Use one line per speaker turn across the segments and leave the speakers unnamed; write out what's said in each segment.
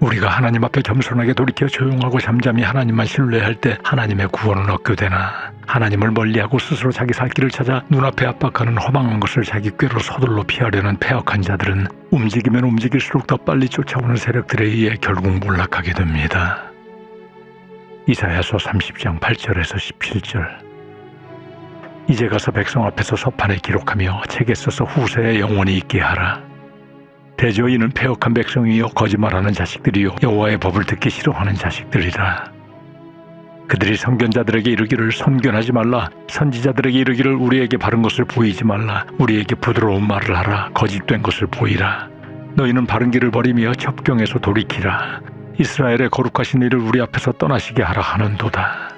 우리가 하나님 앞에 겸손하게 돌이켜 조용하고 잠잠히 하나님만 신뢰할 때 하나님의 구원은 얻게 되나 하나님을 멀리하고 스스로 자기 살 길을 찾아 눈앞에 압박하는 허망한 것을 자기 꾀로 서둘러 피하려는 패역한 자들은 움직이면 움직일수록 더 빨리 쫓아오는 세력들에 의해 결국 몰락하게 됩니다. 이사야서 30장 8절에서 17절 이제 가서 백성 앞에서 서판에 기록하며 책에 써서 후세에 영원히 있게 하라. 이는 패역한 백성이요 거짓말하는 자식들이요 여호와의 법을 듣기 싫어하는 자식들이라. 그들이 선견자들에게 이르기를 선견하지 말라. 선지자들에게 이르기를 우리에게 바른 것을 보이지 말라. 우리에게 부드러운 말을 하라. 거짓된 것을 보이라. 너희는 바른 길을 버리며 첩경에서 돌이키라. 이스라엘의 거룩하신 이를 우리 앞에서 떠나시게 하라 하는도다.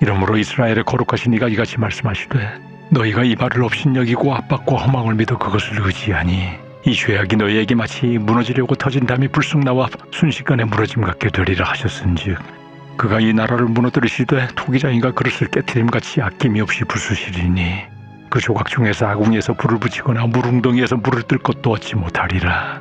이러므로 이스라엘의 거룩하신 이가 이같이 말씀하시되 너희가 이 말을 업신여기고 압박과 허망을 믿어 그것을 의지하니 이 죄악이 너희에게 마치 무너지려고 터진 담이 불쑥 나와 순식간에 무너짐 같게 되리라 하셨은즉 그가 이 나라를 무너뜨리시되 토기장이가 그릇을 깨트림같이 아낌이 없이 부수시리니 그 조각 중에서 아궁이에서 불을 붙이거나 물웅덩이에서 물을 뜰 것도 얻지 못하리라.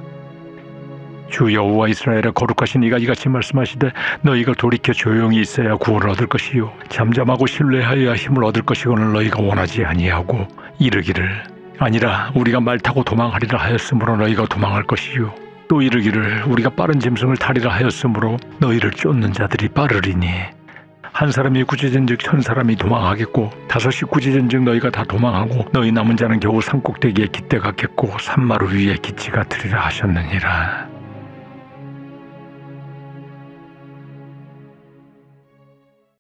주 여호와 이스라엘의 거룩하신 이가 이같이 말씀하시되 너희가 돌이켜 조용히 있어야 구원을 얻을 것이요 잠잠하고 신뢰하여야 힘을 얻을 것이거늘 너희가 원하지 아니하고 이르기를 아니라 우리가 말 타고 도망하리라 하였으므로 너희가 도망할 것이요. 또 이르기를 우리가 빠른 짐승을 타리라 하였으므로 너희를 쫓는 자들이 빠르리니. 한 사람이 구제된즉 천 사람이 도망하겠고 다섯이 구제된즉 너희가 다 도망하고 너희 남은 자는 겨우 산꼭대기에 깃대 같겠고 산마루 위에 기치 같으리라 하셨느니라